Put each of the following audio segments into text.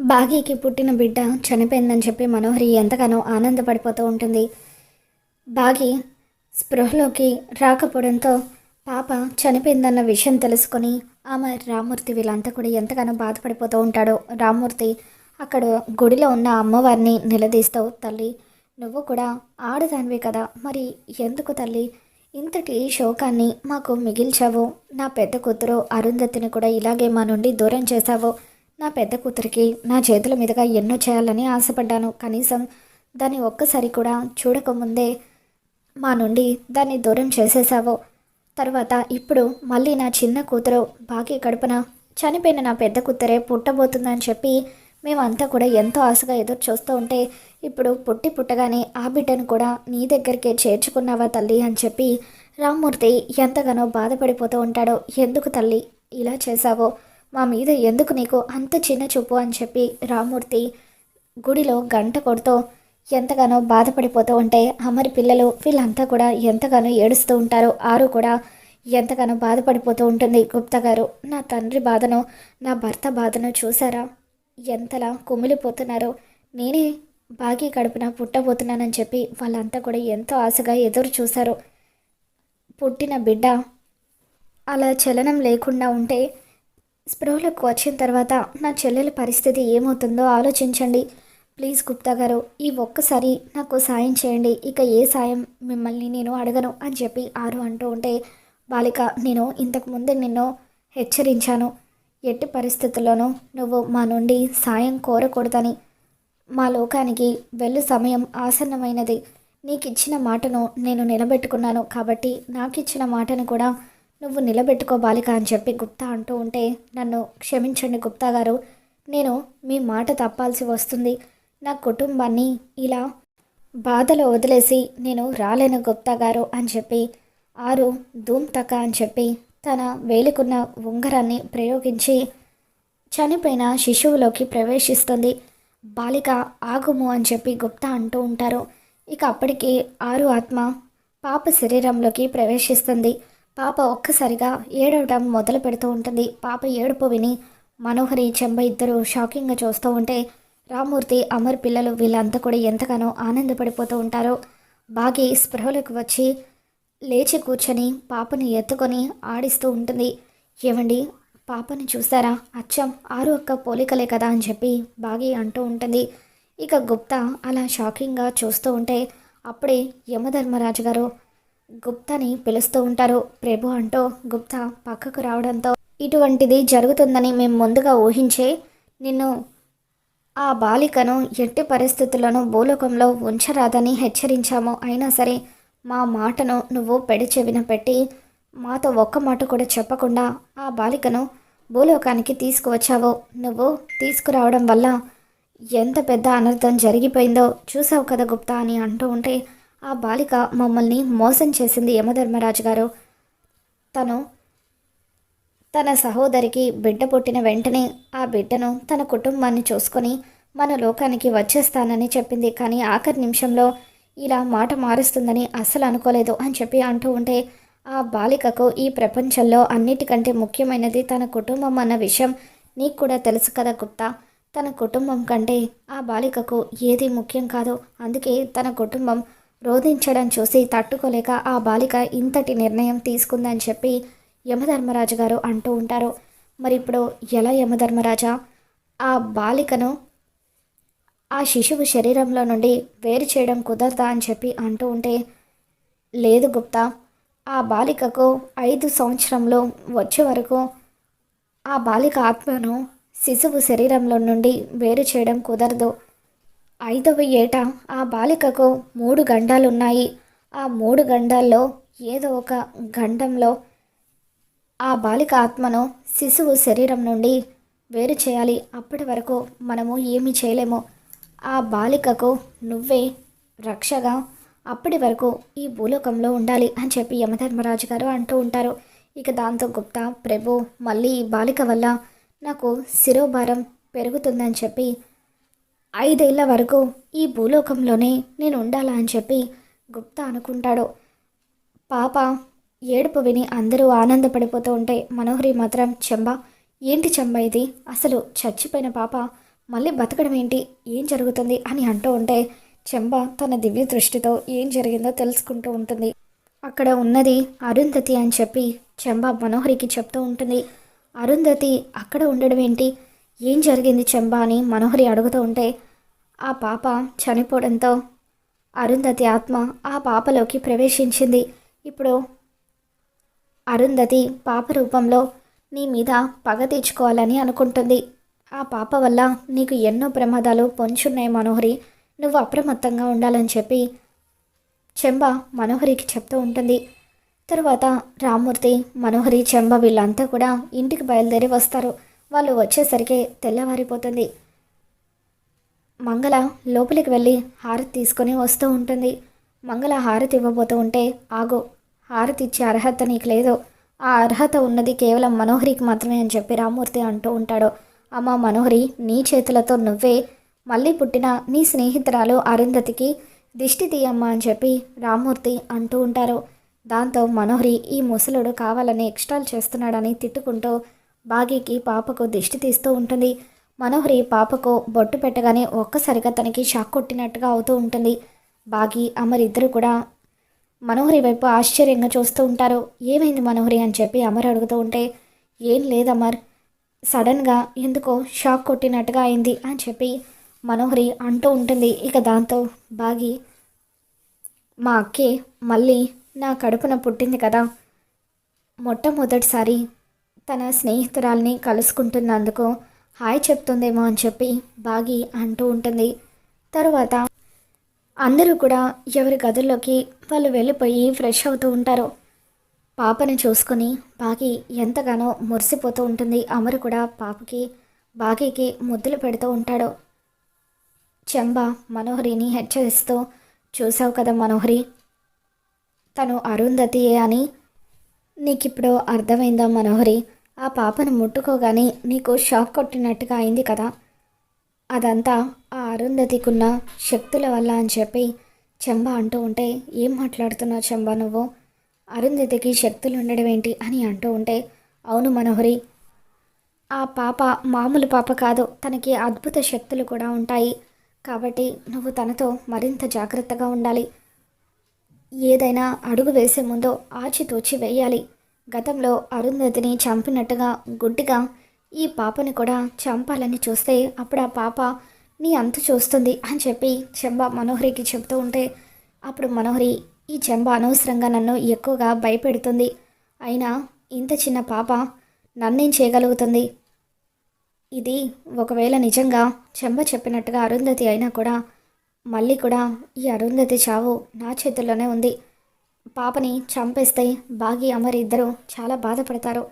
బాగీకి పుట్టిన బిడ్డ చనిపోయిందని చెప్పి మనోహరి ఎంతగానో ఆనందపడిపోతూ ఉంటుంది. బాగి స్పృహలోకి రాకపోవడంతో పాప చనిపోయిందన్న విషయం తెలుసుకొని ఆమె రామూర్తి వీళ్ళంతా కూడా ఎంతగానో బాధపడిపోతూ ఉంటాడో. రామూర్తి అక్కడ గుడిలో ఉన్న అమ్మవారిని నిలదీస్తూ తల్లి నువ్వు కూడా ఆడదానివి కదా మరి ఎందుకు తల్లి? ఇంతటి శోకాన్ని మాకు మిగిల్చావు. నా పెద్ద కూతురు అరుంధతిని కూడా ఇలాగే మా నుండి దూరం చేశావు. నా పెద్ద కూతురికి నా చేతుల మీదుగా ఎన్నో చేయాలని ఆశపడ్డాను. కనీసం దాన్ని ఒక్కసారి కూడా చూడకముందే మా నుండి దాన్ని దూరం చేసేసావో తర్వాత ఇప్పుడు మళ్ళీ నా చిన్న కూతురు బాకీ కడుపున చనిపోయిన నా పెద్ద కూతురే పుట్టబోతుందని చెప్పి మేమంతా కూడా ఎంతో ఆశగా ఎదురు చూస్తూ ఉంటే ఇప్పుడు పుట్టి పుట్టగానే ఆ బిడ్డను కూడా నీ దగ్గరికే చేర్చుకున్నావా తల్లి అని చెప్పి రామ్మూర్తి ఎంతగానో బాధపడిపోతూ ఉంటాడో ఎందుకు తల్లి? ఇలా చేశావో? మా మీద ఎందుకు నీకు అంత చిన్న చూపు అని చెప్పి రామూర్తి గుడిలో గంట కొడుతూ ఎంతగానో బాధపడిపోతూ ఉంటే అమరి పిల్లలు వీళ్ళంతా కూడా ఎంతగానో ఏడుస్తూ ఉంటారు. ఆరు కూడా ఎంతగానో బాధపడిపోతూ ఉంటుంది. గుప్తా గారు నా తండ్రి బాధను నా భర్త బాధను చూసారా? ఎంతలా కుమిలిపోతున్నారో. నేనే బాగి కడుపున పుట్టబోతున్నానని చెప్పి వాళ్ళంతా కూడా ఎంతో ఆశగా ఎదురు చూశారు. పుట్టిన బిడ్డ అలా చలనం లేకుండా ఉంటే స్ప్రోలకు వచ్చిన తర్వాత నా చెల్లెల పరిస్థితి ఏమవుతుందో ఆలోచించండి. ప్లీజ్ గుప్తా గారు ఈ ఒక్కసారి నాకు సాయం చేయండి. ఇక ఏ సాయం మిమ్మల్ని నేను అడగను అని చెప్పి ఆరు అంటూ ఉంటే బాలిక నేను ఇంతకు ముందే నిన్ను హెచ్చరించాను. ఎట్టి పరిస్థితుల్లోనూ నువ్వు మా నుండి సాయం కోరకూడదని. మా లోకానికి వెళ్ళు సమయం ఆసన్నమైనది. నీకు ఇచ్చిన మాటను నేను నిలబెట్టుకున్నాను కాబట్టి నాకు ఇచ్చిన మాటను కూడా నువ్వు నిలబెట్టుకో బాలిక అని చెప్పి గుప్తా అంటూ ఉంటే నన్ను క్షమించండి గుప్తా గారు. నేను మీ మాట తప్పాల్సి వస్తుంది. నా కుటుంబాన్ని ఇలా బాధలో వదిలేసి నేను రాలేను గుప్తా గారు అని చెప్పి ఆరు ధూమ్ తక్క అని చెప్పి తన వేలికున్న ఉంగరాన్ని ప్రయోగించి చనిపోయిన శిశువులోకి ప్రవేశిస్తుంది. బాలిక ఆగుము అని చెప్పి గుప్తా అంటూ ఉంటారు. ఇక అప్పటికి ఆరు ఆత్మ పాప శరీరంలోకి ప్రవేశిస్తుంది. పాప ఒక్కసారిగా ఏడవడం మొదలు పెడుతూ ఉంటుంది. పాప ఏడుపు విని మనోహరి చెంబ ఇద్దరు షాకింగ్గా చూస్తూ ఉంటే రామూర్తి అమర్ పిల్లలు వీళ్ళంతా కూడా ఎంతగానో ఆనందపడిపోతూ ఉంటారో. బాగి స్పృహలోకి వచ్చి లేచి కూర్చొని పాపని ఎత్తుకొని ఆడిస్తూ ఉంటుంది. ఏమండి పాపని చూసారా అచ్చం ఆరు ఒక్క పోలికలే కదా అని చెప్పి బాగి అంటూ ఉంటుంది. ఇక గుప్తా అలా షాకింగ్గా చూస్తూ ఉంటే అప్పుడే యమధర్మరాజు గారు గుప్తాని పిలుస్తూ ఉంటారు. ప్రభు అంటూ గుప్తా పక్కకు రావడంతో ఇటువంటిది జరుగుతుందని మేము ముందుగా ఊహించే నిన్ను ఆ బాలికను ఎట్టి పరిస్థితుల్లోనూ భూలోకంలో ఉంచరాదని హెచ్చరించాము. అయినా సరే మా మాటను నువ్వు పెడిచెవిన పెట్టి మాతో ఒక్క మాట కూడా చెప్పకుండా ఆ బాలికను భూలోకానికి తీసుకువచ్చావు. నువ్వు తీసుకురావడం వల్ల ఎంత పెద్ద అనర్థం జరిగిపోయిందో చూసావు కదా గుప్తా అని అంటూ ఉంటే ఆ బాలిక మమ్మల్ని మోసం చేసింది యమధర్మరాజు గారు. తను తన సహోదరికి బిడ్డ పుట్టిన వెంటనే ఆ బిడ్డను తన కుటుంబాన్ని చూసుకొని మన లోకానికి వచ్చేస్తానని చెప్పింది. కానీ ఆఖరి నిమిషంలో ఇలా మాట మారుస్తుందని అస్సలు అనుకోలేదు అని చెప్పి అంటూ ఉంటే ఆ బాలికకు ఈ ప్రపంచంలో అన్నిటికంటే ముఖ్యమైనది తన కుటుంబం అన్న విషయం నీకు కూడా తెలుసు కదా గుప్తా. తన కుటుంబం కంటే ఆ బాలికకు ఏది ముఖ్యం కాదు. అందుకే తన కుటుంబం రోధించడం చూసి తట్టుకోలేక ఆ బాలిక ఇంతటి నిర్ణయం తీసుకుందని చెప్పి యమధర్మరాజు గారు అంటూ ఉంటారు. మరి ఇప్పుడు ఎలా యమధర్మరాజా? ఆ బాలికను ఆ శిశువు శరీరంలో నుండి వేరు చేయడం కుదరదా అని చెప్పి అంటూ ఉంటే లేదు గుప్తా ఆ బాలికకు ఐదు సంవత్సరంలో వచ్చే వరకు ఆ బాలిక ఆత్మను శిశువు శరీరంలో నుండి వేరు చేయడం కుదరదు. ఐదవ ఏట ఆ బాలికకు మూడు గండాలు ఉన్నాయి ఆ మూడు గండాల్లో ఏదో ఒక గండంలో ఆ బాలిక ఆత్మను శిశువు శరీరం నుండి వేరు చేయాలి. అప్పటి వరకు మనము ఏమీ చేయలేము. ఆ బాలికకు నువ్వే రక్షగా అప్పటి వరకు ఈ భూలోకంలో ఉండాలి అని చెప్పి యమధర్మరాజు గారు అంటూ ఉంటారు. ఇక దాంతో గుప్తా ప్రభు మళ్ళీ ఈ బాలిక వల్ల నాకు శిరోభారం పెరుగుతుందని చెప్పి ఐదేళ్ళ వరకు ఈ భూలోకంలోనే నేను ఉండాలా అని చెప్పి గుప్తా అనుకుంటాడు. పాప ఏడుపు విని అందరూ ఆనందపడిపోతూ ఉంటే మనోహరి మాత్రం చెంబ ఏంటి చెంబ ఇది? అసలు చచ్చిపోయిన పాప మళ్ళీ బతకడం ఏంటి? ఏం జరుగుతుంది? అని అంటూ ఉంటే చెంబ తన దివ్య దృష్టితో ఏం జరిగిందో తెలుసుకుంటూ ఉంటుంది. అక్కడ ఉన్నది అరుంధతి అని చెప్పి చెంబ మనోహరికి చెప్తూ ఉంటుంది. అరుంధతి అక్కడ ఉండడం ఏంటి? ఏం జరిగింది చెంబ? అని మనోహరి అడుగుతూ ఉంటే ఆ పాప చనిపోవడంతో అరుంధతి ఆత్మ ఆ పాపలోకి ప్రవేశించింది. ఇప్పుడు అరుంధతి పాప రూపంలో నీ మీద పగ తీర్చుకోవాలని అనుకుంటుంది. ఆ పాప వల్ల నీకు ఎన్నో ప్రమాదాలు పొంచున్నాయి మనోహరి. నువ్వు అప్రమత్తంగా ఉండాలని చెప్పి చెంబ మనోహరికి చెప్తూ ఉంటుంది. తర్వాత రామ్మూర్తి మనోహరి చెంబ వీళ్ళంతా కూడా ఇంటికి బయలుదేరి వస్తారు. వాళ్ళు వచ్చేసరికి తెల్లవారిపోతుంది. మంగళ లోపలికి వెళ్ళి హారతి తీసుకొని వస్తూ ఉంటుంది. మంగళ హారతి ఇవ్వబోతూ ఉంటే ఆగో హారతి ఇచ్చే అర్హత నీకు లేదు. ఆ అర్హత ఉన్నది కేవలం మనోహరికి మాత్రమే అని చెప్పి రామూర్తి అంటూ ఉంటాడు. అమ్మ మనోహరి నీ చేతులతో నువ్వే మళ్ళీ పుట్టిన నీ స్నేహితురాలు అరుంధతికి దిష్టి తీయమ్మా అని చెప్పి రామూర్తి అంటూ ఉంటారు. దాంతో మనోహరి ఈ ముసలుడు కావాలని ఎక్స్ట్రాలు చేస్తున్నాడని తిట్టుకుంటూ బాగీకి పాపకు దిష్టి తీస్తూ ఉంటుంది. మనోహరి పాపకు బొట్టు పెట్టగానే ఒక్కసారిగా తనకి షాక్ కొట్టినట్టుగా అవుతూ ఉంటుంది. బాగి అమర్ ఇద్దరు కూడా మనోహరి వైపు ఆశ్చర్యంగా చూస్తూ ఉంటారు. ఏమైంది మనోహరి అని చెప్పి అమర్ అడుగుతూ ఉంటే ఏం లేదు అమర్ సడన్గా ఎందుకో షాక్ కొట్టినట్టుగా అయింది అని చెప్పి మనోహరి అంటూ ఉంటుంది. ఇక దాంతో బాగి మా అక్కే మళ్ళీ నా కడుపున పుట్టింది కదా. మొట్టమొదటిసారి తన స్నేహితురాల్ని కలుసుకుంటున్నందుకు హాయ్ చెప్తుందేమో అని చెప్పి బాగి అంటూ ఉంటుంది. తర్వాత అందరూ కూడా ఎవరి గదుల్లోకి వాళ్ళు వెళ్ళిపోయి ఫ్రెష్ అవుతూ ఉంటారు. పాపని చూసుకొని బాగి ఎంతగానో మురిసిపోతూ ఉంటుంది. అమరు కూడా పాపకి బాగీకి ముద్దులు పెడుతూ ఉంటాడు. చెంబ మనోహరిని హెచ్చరిస్తూ చూసావు కదా మనోహరి తను అరుంధతియే అని నీకిప్పుడు అర్థమైందా మనోహరి? ఆ పాపను ముట్టుకోగానే నీకు షాక్ కొట్టినట్టుగా అయింది కదా. అదంతా ఆ అరుంధతికున్న శక్తుల వల్ల అని చెప్పి చెంబ అంటూ ఉంటే ఏం మాట్లాడుతున్నావు చెంబ నువ్వు? అరుంధతికి శక్తులు ఉండడం ఏంటి? అని అంటూ ఉంటే అవును మనోహరి ఆ పాప మామూలు పాప కాదు తనకి అద్భుత శక్తులు కూడా ఉంటాయి. కాబట్టి నువ్వు తనతో మరింత జాగ్రత్తగా ఉండాలి. ఏదైనా అడుగు వేసే ముందు ఆచితూచి వేయాలి. గతంలో అరుంధతిని చంపినట్టుగా గుడ్డిగా ఈ పాపని కూడా చంపాలని చూస్తే అప్పుడు ఆ పాప నీ అంతు చూస్తుంది అని చెప్పి చెంబ మనోహరికి చెబుతూ ఉంటే అప్పుడు మనోహరి ఈ చెంబ అనవసరంగా నన్ను ఎక్కువగా భయపెడుతుంది. అయినా ఇంత చిన్న పాప నన్నేం చేయగలుగుతుంది? ఇది ఒకవేళ నిజంగా చెంబ చెప్పినట్టుగా అరుంధతి అయినా కూడా మళ్ళీ కూడా ఈ అరుంధతి చావు నా చేతుల్లోనే ఉంది. పాపని చంపేస్తే బాగి అమర్ ఇద్దరు చాలా బాధపడతారు.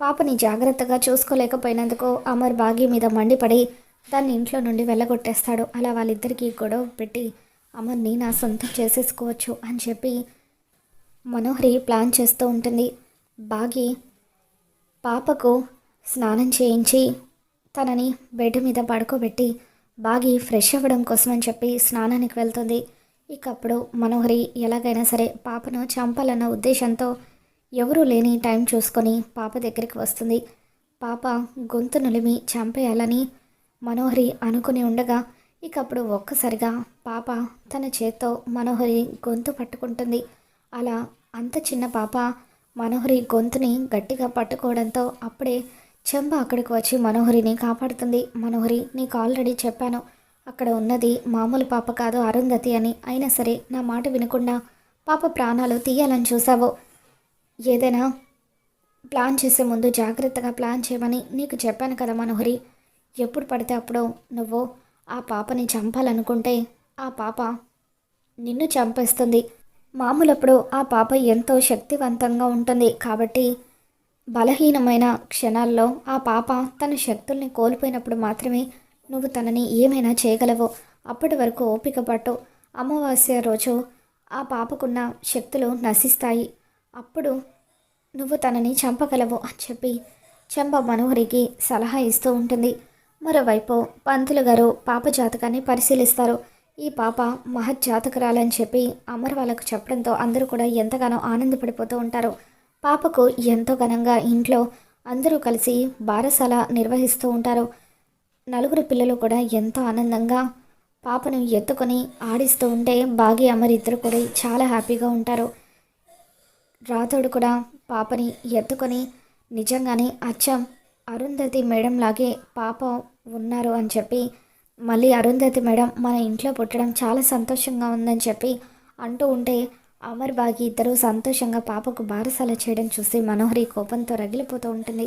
పాపని జాగ్రత్తగా చూసుకోలేకపోయినందుకు అమర్ బాగి మీద మండిపడి దాన్ని ఇంట్లో నుండి వెళ్ళగొట్టేస్తాడు. అలా వాళ్ళిద్దరికీ గొడవ పెట్టి అమర్ని నా సొంతం చేసేసుకోవచ్చు అని చెప్పి మనోహరి ప్లాన్ చేస్తూ ఉంటుంది. బాగి పాపకు స్నానం చేయించి తనని బెడ్ మీద పడుకోబెట్టి బాగి ఫ్రెష్ అవ్వడం కోసం అని చెప్పి స్నానానికి వెళ్తుంది. ఇక అప్పుడు మనోహరి ఎలాగైనా సరే పాపను చంపాలన్న ఉద్దేశంతో ఎవరూ లేని టైం చూసుకొని పాప దగ్గరికి వస్తుంది. పాప గొంతు నులిమి చంపేయాలని మనోహరి అనుకుని ఉండగా ఇక అప్పుడు ఒక్కసారిగా పాప తన చేత్తో మనోహరి గొంతు పట్టుకుంటుంది. అలా అంత చిన్న పాప మనోహరి గొంతుని గట్టిగా పట్టుకోవడంతో అప్పుడే చెంబ అక్కడికి వచ్చి మనోహరిని కాపాడుతుంది. మనోహరి నీకు ఆల్రెడీ చెప్పాను అక్కడ ఉన్నది మామూలు పాప కాదు అరుంధతి అని. అయినా సరే నా మాట వినకుండా పాప ప్రాణాలు తీయాలని చూసావు ఏదైనా ప్లాన్ చేసే ముందు జాగ్రత్తగా ప్లాన్ చేయమని నీకు చెప్పాను కదా మనోహరి. ఎప్పుడు పడితే అప్పుడు నువ్వు ఆ పాపని చంపాలనుకుంటే ఆ పాప నిన్ను చంపేస్తుంది. మామూలప్పుడు ఆ పాప ఎంతో శక్తివంతంగా ఉంటుంది కాబట్టి బలహీనమైన క్షణాల్లో ఆ పాప తన శక్తుల్ని కోల్పోయినప్పుడు మాత్రమే నువ్వు తనని ఏమైనా చేయగలవు అప్పటి వరకు ఓపిక పట్టు. అమావాస్య రోజు ఆ పాపకున్న శక్తులు నశిస్తాయి. అప్పుడు నువ్వు తనని చంపగలవు అని చెప్పి చంప మనోహరికి సలహా ఇస్తూ ఉంటుంది. మరోవైపు పంతులు గారు పాప జాతకాన్ని పరిశీలిస్తారు. ఈ పాప మహజ్జాతకురాలని చెప్పి అమర్ వాళ్ళకు చెప్పడంతో అందరూ కూడా ఎంతగానో ఆనందపడిపోతూ ఉంటారు. పాపకు ఎంతో ఘనంగా ఇంట్లో అందరూ కలిసి బారసాల నిర్వహిస్తూ ఉంటారు. నలుగురు పిల్లలు కూడా ఎంతో ఆనందంగా పాపను ఎత్తుకొని ఆడిస్తూ ఉంటే బాగి అమర్ ఇద్దరు కూడా చాలా హ్యాపీగా ఉంటారు. రాతోడు కూడా పాపని ఎత్తుకొని నిజంగానే అచ్చం అరుంధతి మేడం లాగే పాప ఉన్నారు అని చెప్పి మళ్ళీ అరుంధతి మేడం మన ఇంట్లో పుట్టడం చాలా సంతోషంగా ఉందని చెప్పి అంటూ ఉంటే అమర్ బాగి ఇద్దరు సంతోషంగా పాపకు బారసాల చేయడం చూసి మనోహరి కోపంతో రగిలిపోతూ ఉంటుంది.